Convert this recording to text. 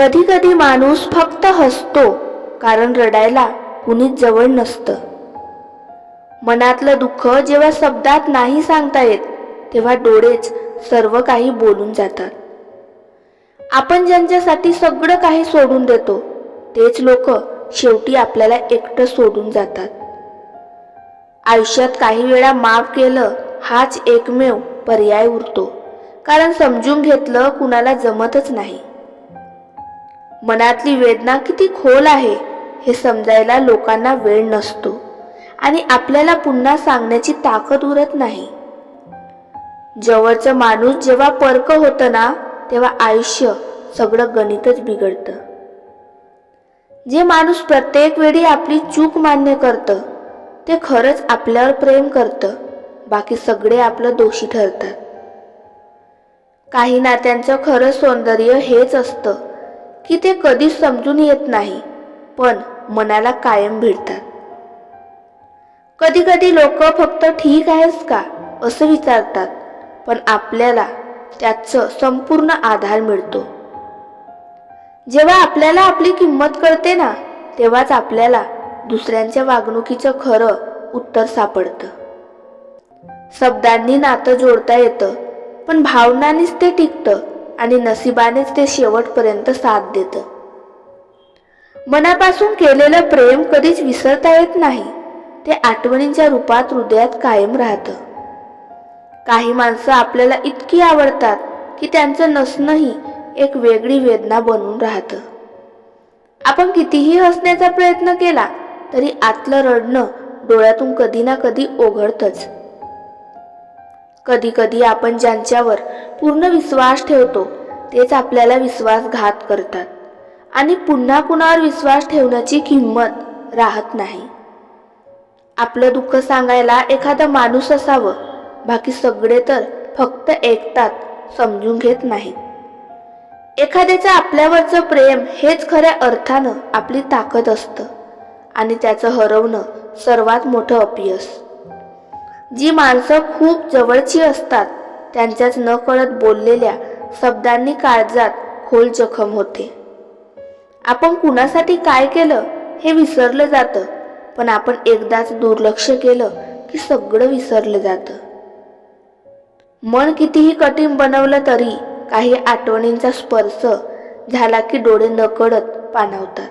कधी कधी माणूस फक्त हसतो कारण रडायला कुणीच जवळ नसतं. मनातलं दुःख जेव्हा शब्दात नाही सांगता येत तेव्हा डोळेच सर्व काही बोलून जातात. आपण ज्यांच्यासाठी सगळं काही सोडून देतो तेच लोक शेवटी आपल्याला एकटं सोडून जातात. आयुष्यात काही वेळा माफ केलं हाच एकमेव पर्याय उरतो कारण समजून घेतलं कुणाला जमतच नाही. मनातली वेदना किती खोल आहे हे समजायला लोकांना वेळ नसतो. आणि आपल्याला पुन्हा सांगण्याची ताकद उरत नाही. जवळचं माणूस जेव्हा परक होतं ना तेव्हा आयुष्य सगळं गणितच बिघडतं. जे माणूस प्रत्येक वेळी आपली चूक मान्य करतं ते खरंच आपल्यावर प्रेम करतं बाकी सगळे आपलं दोषी ठरतात. काही नात्यांचं खरं सौंदर्य हेच असतं. की ते कधीच समजून येत नाही पण मनाला कायम भिडतात. कधी कधी लोक फक्त ठीक आहेस का असं विचारतात पण आपल्याला त्याचं संपूर्ण आधार मिळतो. जेव्हा आपल्याला आपली किंमत कळते ना तेव्हाच आपल्याला दुसऱ्यांच्या वागणुकीचं खरं उत्तर सापडतं. शब्दांनी नातं जोडता येतं पण भावनांनीच ते टिकतं. आणि नशिबानेच ते शेवटपर्यंत साथ देतं. मनापासून केलेलं प्रेम कधीच विसरता येत नाही. ते आठवणींच्या रूपात हृदयात कायम राहतं. काही माणसं आपल्याला इतकी आवडतात की त्यांचं नसणंही एक वेगळी वेदना बनून राहतं. आपण कितीही हसण्याचा प्रयत्न केला तरी आतलं रडणं डोळ्यातून कधी ना कधी ओघडतंच कधी कधी आपण ज्यांच्यावर पूर्ण विश्वास ठेवतो तेच आपल्याला विश्वासघात करतात. आणि पुन्हा कुणावर विश्वास ठेवण्याची किंमत राहत नाही. आपलं दुःख सांगायला एखादा माणूस असावं बाकी सगळे तर फक्त ऐकतात समजून घेत नाहीत. एखाद्याचं आपल्यावरचं प्रेम हेच खऱ्या अर्थानं आपली ताकद असतं. आणि त्याचं हरवणं सर्वात मोठं अपयश. जी माणसं खूप जवळची असतात त्यांच्याच नकळत बोललेल्या शब्दांनी काळजात खोल जखम होते. आपण कुणासाठी काय केलं हे विसरलं जातं पण आपण एकदाच दुर्लक्ष केलं की सगळं विसरलं जातं. मन कितीही कठीण बनवलं तरी काही आठवणींचा स्पर्श झाला की डोळे नकळत पाणावतात.